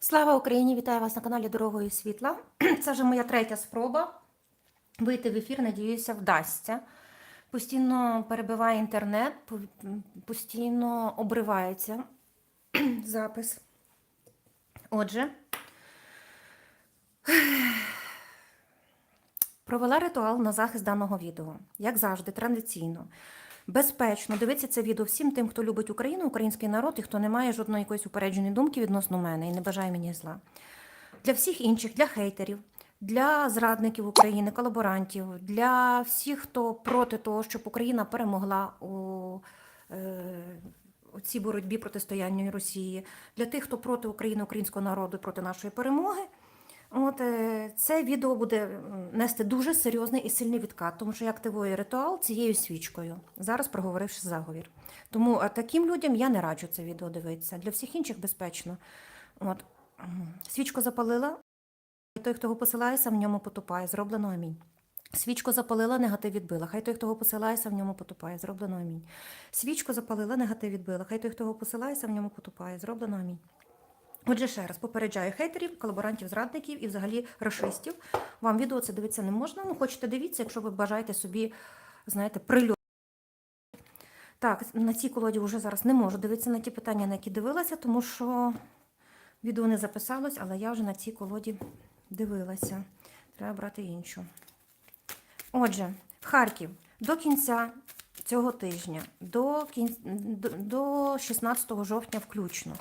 Слава Україні! Вітаю вас на каналі Дорогою Світла. Це вже моя третя спроба вийти в ефір, надіюся, вдасться. Постійно перебиває інтернет, постійно обривається запис. Отже, провела ритуал на захист даного відео, як завжди, традиційно. Безпечно дивитися це відео всім тим, хто любить Україну, український народ і хто не має жодної якоїсь упередженої думки відносно мене і не бажає мені зла. Для всіх інших, для хейтерів, для зрадників України, колаборантів, для всіх, хто проти того, щоб Україна перемогла у, е, у цій боротьбі протистояння Росії, для тих, хто проти України, українського народу, проти нашої перемоги. От е, це відео буде нести дуже серйозний і сильний відкат, тому що я активую ритуал цією свічкою, зараз проговоривши заговір. Тому е, таким людям я не раджу це відео дивитися. Для всіх інших безпечно. От свічку запалила, і той, хто його посилається, в ньому потупає. Зроблено амінь. Свічку запалила, негатив відбила. Хай той, хто його посилається, в ньому потупає. Зроблено амінь. Свічку запалила, негатив відбила. Хай той, хто його посилається, в ньому потупає. Зроблено амінь. Отже, ще раз попереджаю хейтерів, колаборантів, зрадників і взагалі расистів. Вам відео це дивитися не можна. Ну, хочете дивіться, якщо ви бажаєте собі, знаєте, прильот. Так, на цій колоді вже зараз не можу дивитися на ті питання, на які дивилася, тому що відео не записалось, але я вже на цій колоді дивилася. Треба брати іншу. Отже, Харків до кінця цього тижня, до, до- до 16 жовтня включно.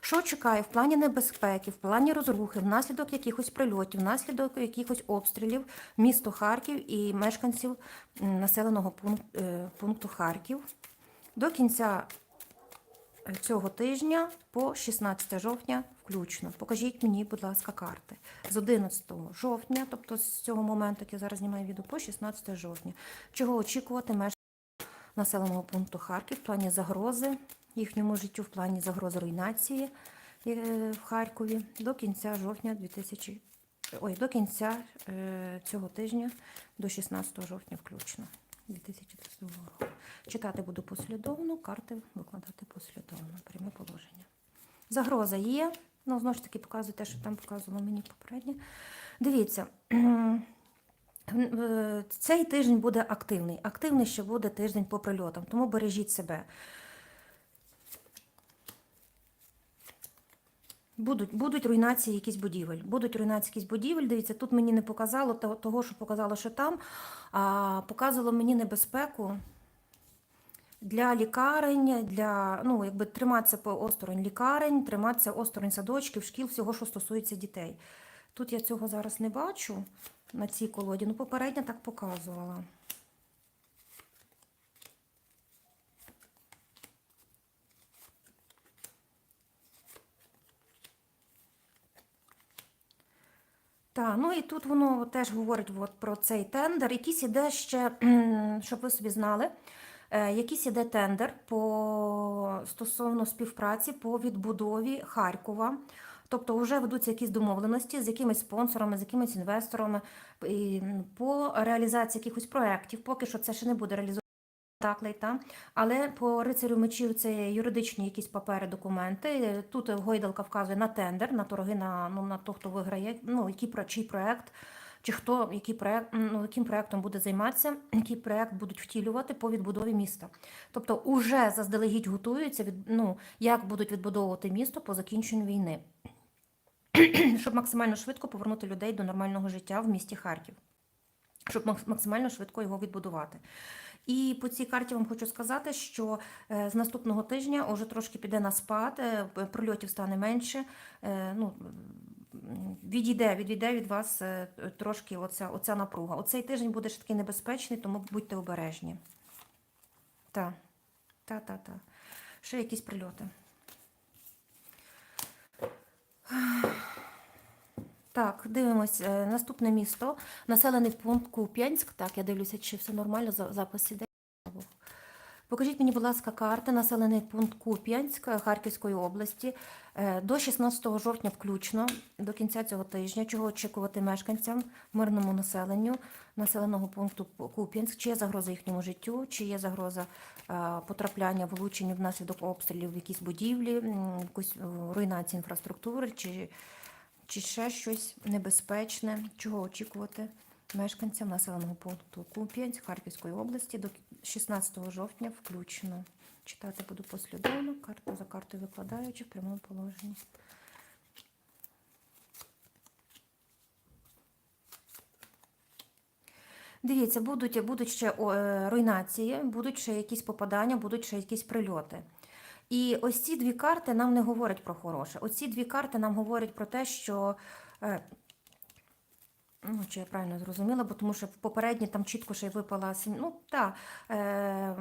Що чекає в плані небезпеки, в плані розрухи, внаслідок якихось прильотів, внаслідок якихось обстрілів місто Харків і мешканців населеного е, пункту Харків до кінця е, цього тижня по 16 жовтня включно. Покажіть мені, будь ласка, карти. З 11 жовтня, тобто з цього моменту, як я зараз знімаю відео, по 16 жовтня. Чого очікувати мешканців населеного пункту Харків в плані загрози їхньому життю, в плані загрози руйнації е, в Харкові до кінця жовтня 2000, ой, до кінця е, цього тижня, до 16 жовтня включно. 2022 року. Читати буду послідовно, карти викладати послідовно, пряме положення. Загроза є. Ну, знову ж таки, показую те, що там показувало мені попередньо. Дивіться, цей тиждень буде активний. Активний ще буде тиждень по прильотам, тому бережіть себе. Будуть, будуть руйнації якісь будівель. Будуть руйнації якісь будівель. Дивіться, тут мені не показало того, що показало, що там, а показувало мені небезпеку для лікарень, для ну, якби триматися по осторонь лікарень, триматися осторонь садочків, шкіл, всього, що стосується дітей. Тут я цього зараз не бачу на цій колоді, ну попередньо так показувала. Так, ну і тут воно теж говорить от про цей тендер. Якийсь іде ще, щоб ви собі знали, е, якийсь іде тендер по стосовно співпраці по відбудові Харкова. Тобто вже ведуться якісь домовленості з якимись спонсорами, з якимись інвесторами і, по реалізації якихось проєктів. Поки що це ще не буде реалізовано. Але по рицарю мечів це юридичні якісь папери, документи. Тут Гойдалка вказує на тендер, на торги, на, ну, на то, хто виграє, ну, який, чий проект, чи хто, який проект, ну, яким проектом буде займатися, який проект будуть втілювати по відбудові міста. Тобто уже заздалегідь готуються, від, ну, як будуть відбудовувати місто по закінченню війни, щоб максимально швидко повернути людей до нормального життя в місті Харків, щоб максимально швидко його відбудувати. І по цій карті вам хочу сказати, що е, з наступного тижня вже трошки піде на спад, е, прильотів стане менше. е, Ну, відійде, відійде від вас трошки оця, оця напруга. Оцей тиждень буде ще такий небезпечний, тому будьте обережні. Так, та, та, та. Ще якісь прильоти. Так, дивимось. е, Наступне місто. Населений пункт Куп'янськ. Так, я дивлюся, чи все нормально, за- запис іде. Покажіть мені, будь ласка, карти населений пункт Куп'янськ е, Харківської області е, до 16 жовтня включно до кінця цього тижня. Чого очікувати мешканцям, мирному населенню населеного пункту Куп'янськ? Чи є загроза їхньому життю, чи є загроза е, потрапляння, влучення внаслідок обстрілів в якісь будівлі, якусь руйнації інфраструктури, чи, чи ще щось небезпечне? Чого очікувати? Мешканцям населеного пункту Куп'янськ Харківської області до 16 жовтня включно. Читати буду послідовно, карту за картою викладаючи в прямому положенні. Дивіться, будуть, будуть ще е, руйнації, будуть ще якісь попадання, будуть ще якісь прильоти. І ось ці дві карти нам не говорять про хороше. Оці дві карти нам говорять про те, що. Ну, чи я правильно зрозуміла, бо тому що в попередній там чітко ще й випала Ну, так, е, е,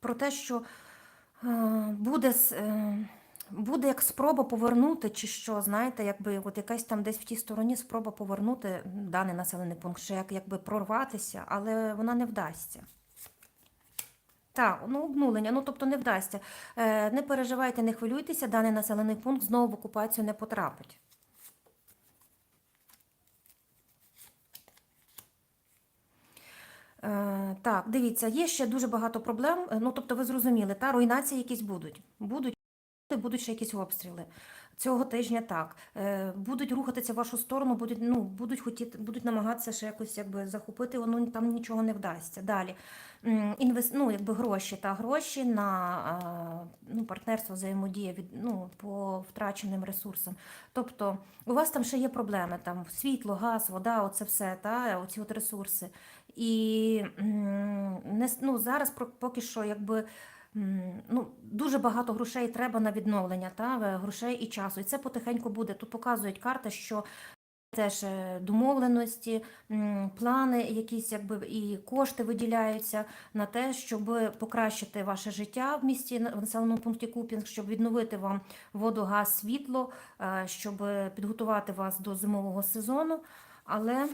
про те, що е, буде, е, буде як спроба повернути, чи що, знаєте, якби от якась там десь в тій стороні спроба повернути даний населений пункт, ще як, якби прорватися, але вона не вдасться. Так, ну обнулення, ну тобто не вдасться. Е, не переживайте, не хвилюйтеся, даний населений пункт знову в окупацію не потрапить. Е, так, дивіться, є ще дуже багато проблем. Е, Ну, тобто, ви зрозуміли, та руйнації якісь будуть. Будуть, будуть ще якісь обстріли. Цього тижня так. Е, будуть рухатися в вашу сторону, будуть, ну, будуть хотіти, будуть намагатися ще якось якби захопити, воно там нічого не вдасться. Далі. Інвес, ну, якби гроші та гроші на ну, партнерство, взаємодія від, ну, по втраченим ресурсам. Тобто, у вас там ще є проблеми, там світло, газ, вода, оце все, та, оці от ресурси. І не, ну, зараз поки що якби. Ну, дуже багато грошей треба на відновлення, та, е, грошей і часу. І це потихеньку буде. Тут показують карти, що теж е, домовленості, плани, якісь якби і кошти виділяються на те, щоб покращити ваше життя в місті в населеному пункті Куп'янськ, щоб відновити вам воду, газ, світло, е, щоб підготувати вас до зимового сезону. Але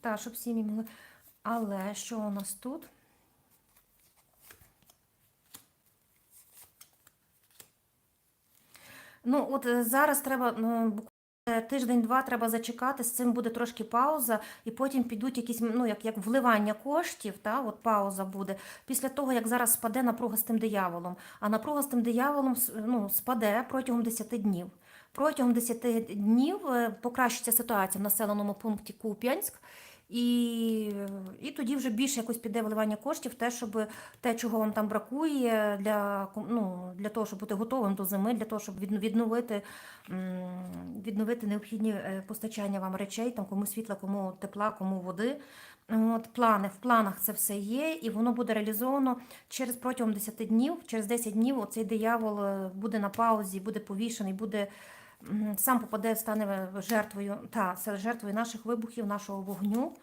та, щоб сім'ї могли. Але що у нас тут? Ну, от е, зараз треба ну, буквально тиждень-два треба зачекати, з цим буде трошки пауза, і потім підуть якісь, ну, як, як вливання коштів, та, от пауза буде, після того, як зараз спаде напруга з тим дияволом. А напруга з тим дияволом ну, спаде протягом 10 днів. Протягом 10 днів е, покращиться ситуація в населеному пункті Куп'янськ, і, і тоді вже більше якось піде вливання коштів, те, щоб те, чого вам там бракує, для, ну, для того, щоб бути готовим до зими, для того, щоб відновити, відновити необхідні е, постачання вам речей, там кому світла, кому тепла, кому води. От, плани, в планах це все є, і воно буде реалізовано через протягом 10 днів. Через 10 днів оцей диявол е, буде на паузі, буде повішений, буде сам попаде, стане жертвою, та, жертвою наших вибухів, нашого вогню.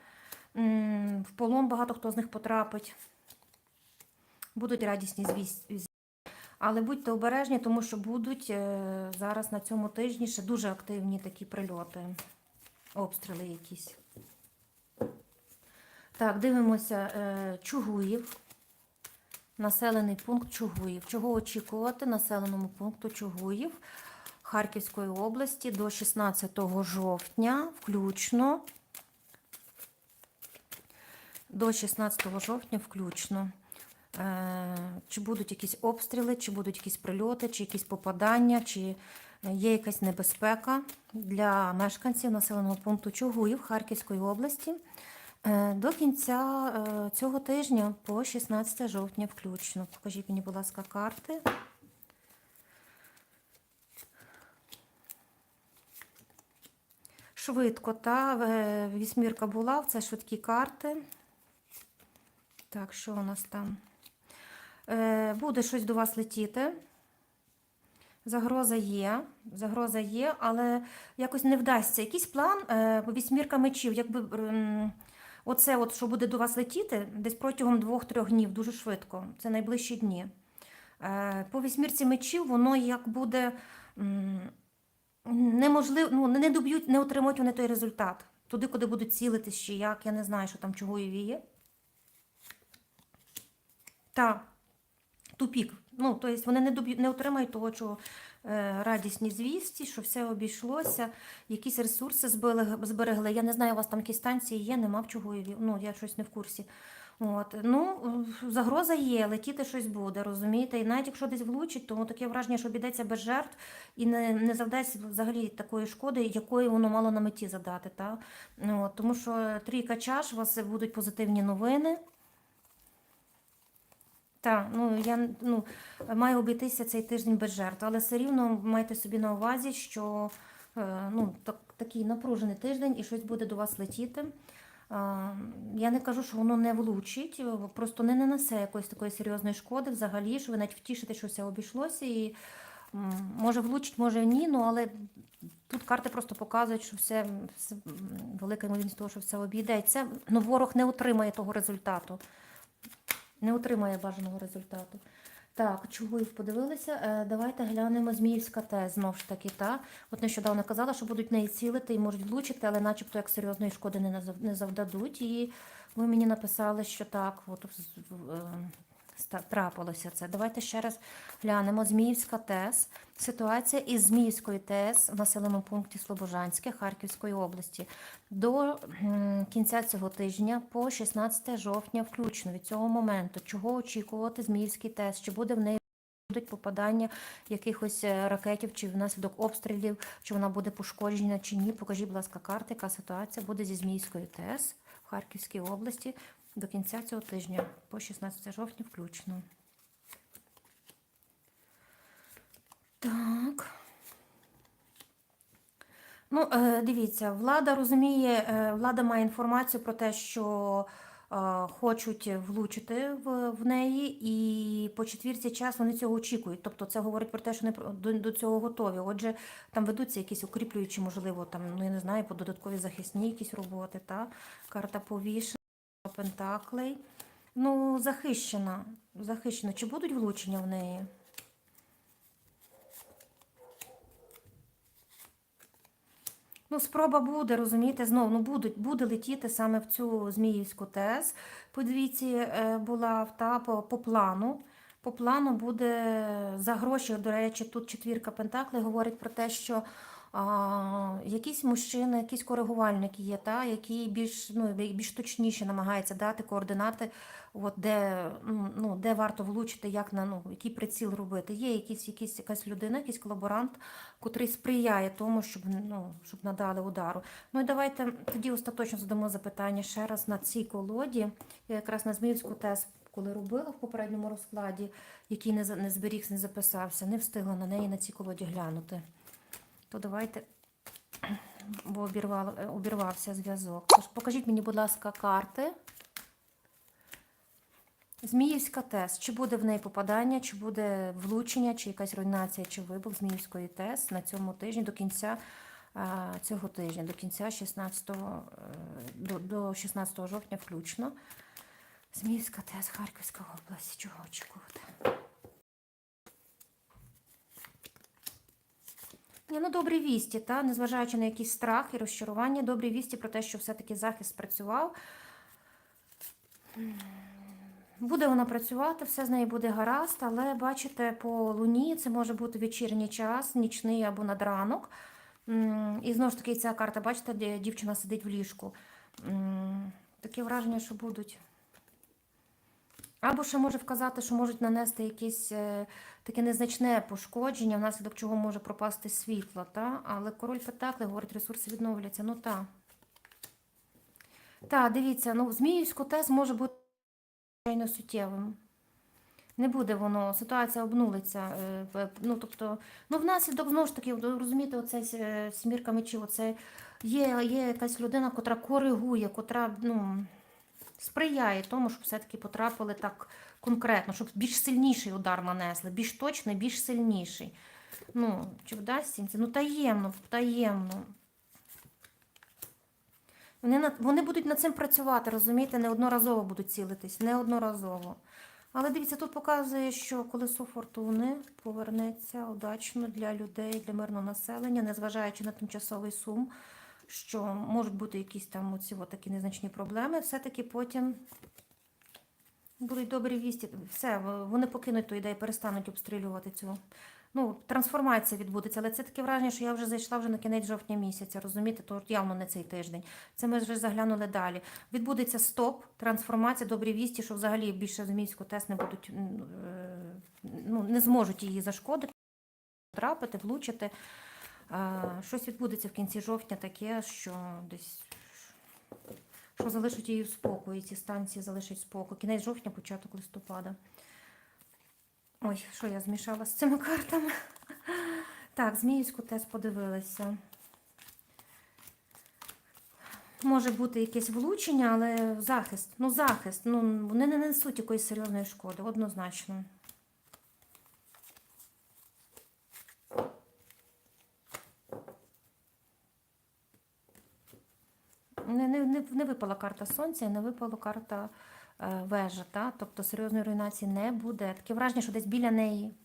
В полон багато хто з них потрапить. Будуть радісні звістки. Але будьте обережні, тому що будуть е, зараз на цьому тижні ще дуже активні такі прильоти, обстріли якісь. Так, дивимося е, Чугуїв. Населений пункт Чугуїв. Чого очікувати населеному пункту Чугуїв Харківської області до 16 жовтня, включно. До 16 жовтня включно. Е, Чи будуть якісь обстріли, чи будуть якісь прильоти, чи якісь попадання, чи є якась небезпека для мешканців населеного пункту Чугуїв Харківської області е, до кінця е, цього тижня по 16 жовтня включно. Покажіть мені, будь ласка, карти. Швидко, та е, вісьмірка була, це швидкі карти. Так, що у нас там? Е, Буде щось до вас летіти. Загроза є, загроза є, але якось не вдасться. Якийсь план, е, вісьмірка мечів, якби оце, от, що буде до вас летіти, десь протягом двох-трьох днів, дуже швидко. Це найближчі дні. По вісьмірці мечів воно як буде неможливо, ну, не доб'ють, не отримують вони той результат. Туди, куди будуть цілитись, чи як, я не знаю, що там чого і віє. Та тупік. Ну, тобто вони не, доб'ю- не отримають того, чого е, радісні звісті, що все обійшлося, якісь ресурси зберегли. Я не знаю, у вас там якісь станції є, нема в чого. Ну, я щось не в курсі. От. Ну, загроза є, летіти щось буде, розумієте? І навіть якщо десь влучить, то таке враження, що обійдеться без жертв і не, не завдасть взагалі такої шкоди, якої воно мало на меті задати. Та? От, тому що трійка чаш, у вас будуть позитивні новини. Так, ну я ну, маю обійтися цей тиждень без жертв, але все рівно майте собі на увазі, що е, ну, так, такий напружений тиждень і щось буде до вас летіти. Я не кажу, що воно не влучить, е, просто не нанесе якоїсь такої серйозної шкоди взагалі, що ви навіть втішите, що все обійшлося. І може влучить, може ні, ну але тут карти просто показують, що все, все велика ймовірність того, що все обійдеться. Ну, ворог не отримає того результату не отримає бажаного результату. Так, чого їх подивилися? Е, Давайте глянемо Зміївська те знову ж таки. Та? От нещодавно казала, що будуть неї цілити і можуть влучити, але начебто як серйозної шкоди не завдадуть. І ви мені написали, що так, от е, трапилося це. Давайте ще раз глянемо. Зміївська ТЕС. Ситуація із Зміївської ТЕС в населеному пункті Слобожанське Харківської області до кінця цього тижня по 16 жовтня включно від цього моменту. Чого очікувати Зміївський ТЕС? Чи буде в неї будуть попадання якихось е, ракетів, чи внаслідок обстрілів, чи вона буде пошкоджена, чи ні? Покажіть, будь ласка, карти, яка ситуація буде зі Зміївською ТЕС в Харківській області до кінця цього тижня по 16 жовтня включно. Так. Ну, е, дивіться, влада розуміє, е, влада має інформацію про те, що е, хочуть влучити в, в неї, і по четвірці час вони цього очікують. Тобто це говорить про те, що вони до, до цього готові. Отже, там ведуться якісь укріплюючі, можливо, там, ну я не знаю, по додаткові захисні якісь роботи, та? карта повішена, пентаклей. Ну, захищена. Захищена. Чи будуть влучення в неї? Ну, спроба буде, розумієте, знову ну, будуть, буде летіти саме в цю Зміївську ТЕС. Подивіться, е, була в та по, по плану. По плану буде за гроші, до речі, тут четвірка Пентаклей говорить про те, що а, якісь мужчини, якісь коригувальники є, та, які більш, ну, більш точніше намагаються дати координати, от, де, ну, де варто влучити, як на, ну, який приціл робити. Є якісь, якісь, якась людина, якийсь колаборант, котрий сприяє тому, щоб, ну, щоб надали удару. Ну і давайте тоді остаточно задамо запитання ще раз на цій колоді. Я якраз на Зміївську ТЕС, коли робила в попередньому розкладі, який не, не зберігся, не записався, не встигла на неї на цій колоді глянути. То давайте, бо обірвало, е, обірвався зв'язок. Тож покажіть мені, будь ласка, карти. Зміївська ТЕС. Чи буде в неї попадання, чи буде влучення, чи якась руйнація, чи вибух Зміївської ТЕС на цьому тижні до кінця а, цього тижня, до кінця 16, е, до, до 16 жовтня включно. Зміївська ТЕС, Харківська область. Чого очікувати? Ні, ну добрі вісті, та незважаючи на якийсь страх і розчарування, добрі вісті про те, що все-таки захист спрацював. Буде вона працювати, все з нею буде гаразд, але бачите, по луні це може бути вечірній час, нічний або надранок. І знову ж таки, ця карта, бачите, де дівчина сидить в ліжку. Таке враження, що будуть. Або ще може вказати, що можуть нанести якесь е, таке незначне пошкодження, внаслідок чого може пропасти світло. Та? Але король Петакли говорить, ресурси відновляться. Ну так. Так, дивіться, ну, Зміївську тез може бути суттєвим. Не буде воно, ситуація обнулиться. е, Ну, тобто, ну, внаслідок, знову ж таки, розумієте, оце е, смірка мечів, оце є, є якась людина, котра коригує, котра ну, сприяє тому, щоб все-таки потрапили так конкретно, щоб більш сильніший удар нанесли, більш точний, більш сильніший. Ну, чи вдасться? Ну, таємно, таємно. Вони, над- вони будуть над цим працювати, розумієте, неодноразово будуть цілитись, неодноразово. Але дивіться, тут показує, що колесо фортуни повернеться удачно для людей, для мирного населення, незважаючи на тимчасовий сум, що можуть бути якісь там оці такі незначні проблеми, все-таки потім Будуть добрі вісті. Все, вони покинуть ту ідею, перестануть обстрілювати цю. Ну, трансформація відбудеться, але це таке враження, що я вже зайшла вже на кінець жовтня місяця, розумієте, то явно не цей тиждень. Це ми вже заглянули далі. Відбудеться стоп, трансформація, добрі вісті, що взагалі більше з Мінську тест не будуть, е, ну, не зможуть її зашкодити, трапити, влучити. Щось відбудеться в кінці жовтня таке, що десь що залишить її в спокої, ці станції залишать спокій. Кінець жовтня, початок листопада. Ой, що я змішала з цими картами? Так, Зміївську теж подивилася. Може бути якесь влучення, але захист. Ну, захист. Ну, вони не несуть якоїсь серйозної шкоди, однозначно. Не, випала карта сонця, і не випала карта е, вежа. Та? Тобто серйозної руйнації не буде. Таке враження, що десь біля неї,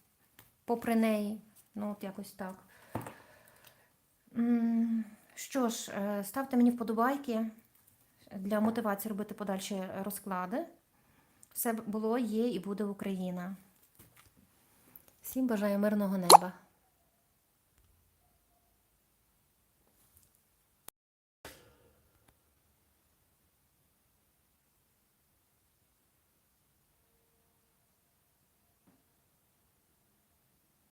попри неї. Ну, от якось так. Що ж, е, ставте мені вподобайки для мотивації робити подальші розклади. Все було, є і буде Україна. Всім бажаю мирного неба.